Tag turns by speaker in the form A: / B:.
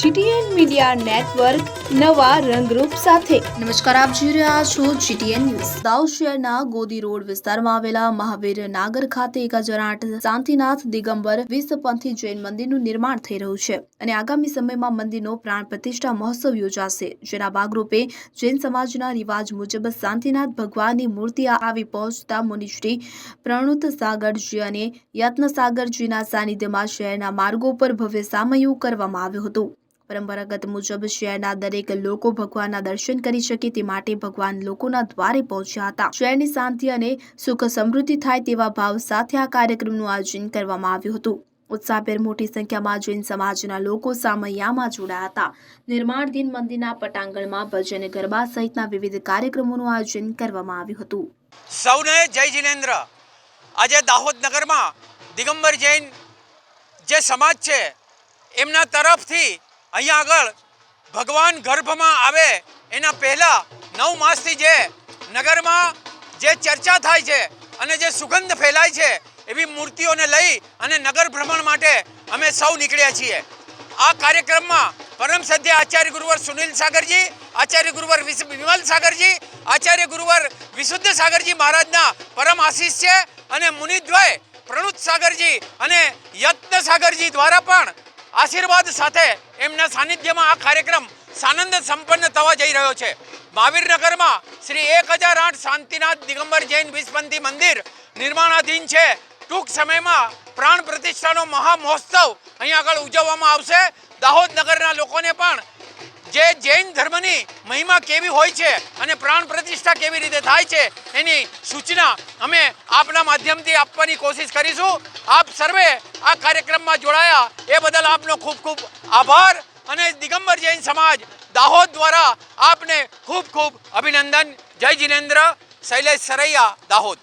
A: GTN media network નવા રંગરૂપ સાથે.
B: નમસ્કાર, આપ જોઈ રહ્યા છો જીટીએન ન્યૂઝ. દાઉદ શહેરના ગોદી રોડ વિસ્તારમાં આવેલા મહાવીર નાગર ખાતે એક હજાર આઠ શાંતિનાથ દિગંબર વિશ્વપંથી જૈન મંદિરનું નિર્માણ થઈ રહ્યું છે અને આગામી સમયમાં મંદિરનો પ્રાણ પ્રતિષ્ઠા મહોત્સવ યોજાશે. જેના ભાગરૂપે જૈન સમાજના રિવાજ મુજબ શાંતિનાથ ભગવાનની મૂર્તિ આવી પહોંચતા મુનિશ્રી પ્રણુત સાગરજી અને યત્ન સાગરજીના સાનિધ્યમાં શહેરના માર્ગો પર ભવ્ય સામયું કરવામાં આવ્યું હતું. પરંપરાગત મુજબ શહેરના દરેક લોકો ભગવાનના દર્શન કરી શકે તે માટે ભગવાન લોકોના દ્વારે પહોંચ્યા હતા. શહેરની શાંતિ અને સુખ સમૃદ્ધિ થાય તેવા ભાવ સાથે આ કાર્યક્રમનું આયોજન કરવામાં આવ્યું હતું. ઉત્સાહભેર મોટી સંખ્યામાં જૈન સમાજના લોકો સામૈયામાં જોડાયા હતા. નિર્માણધીન મંદિરના પટાંગણમાં ભજન ગરબા સહિતના વિવિધ કાર્યક્રમોનું આયોજન કરવામાં આવ્યું હતું.
C: સૌને જય જિનેન્દ્ર. આજે દાહોદ નગરમાં દિગંબર જૈન જે સમાજ છે, એમના તરફથી અહીંયા આગળ ભગવાન ગર્ભમાં આવે, એના પહેલાં નવ માસથી જે નગરમાં જે ચર્ચા થાય છે અને જે સુગંધ ફેલાય છે, એવી મૂર્તિઓને લઈ અને નગર ભ્રમણ માટે અમે સૌ નીકળ્યા છીએ. આ કાર્યક્રમમાં પરમ સદ્ય આચાર્ય ગુરુવર સુનિલ સાગરજી, આચાર્ય ગુરુવર વિમલ સાગરજી, આચાર્ય ગુરુવર વિશુદ્ધ સાગરજી મહારાજના પરમ આશીષ છે અને મુનિદ્વય પ્રણુત સાગરજી અને યત્ન સાગરજી દ્વારા પણ આશીર્વાદ સાથે એમના સાનિધ્યમાં આ કાર્યક્રમ સાનંદ સંપન્ન થવા જઈ રહ્યો છે. મહાવીરનગરમાં શ્રી એક હજાર આઠ શાંતિનાથ દિગંબર જૈન વિશ્વંતી મંદિર નિર્માણાધીન છે. ટૂંક સમયમાં પ્રાણ પ્રતિષ્ઠાનો મહામહોત્સવ અહીં આગળ ઉજવવામાં આવશે. દાહોદ નગરના લોકોને પણ જે જૈન ધર્મની મહિમા કેવી હોય છે અને પ્રાણ પ્રતિષ્ઠા કેવી રીતે થાય છે એની સૂચના અમે આપના માધ્યમથી આપવાની કોશિશ કરીશું. આપ સર્વે આ કાર્યક્રમમાં જોડાયા. એ બદલ આપનો ખૂબ ખૂબ આભાર અને દિગંબર જૈન સમાજ દાહોદ દ્વારા આપને ખૂબ ખૂબ અભિનંદન. જય જિનેન્દ્ર, શૈલેષ સરૈયા, દાહોદ.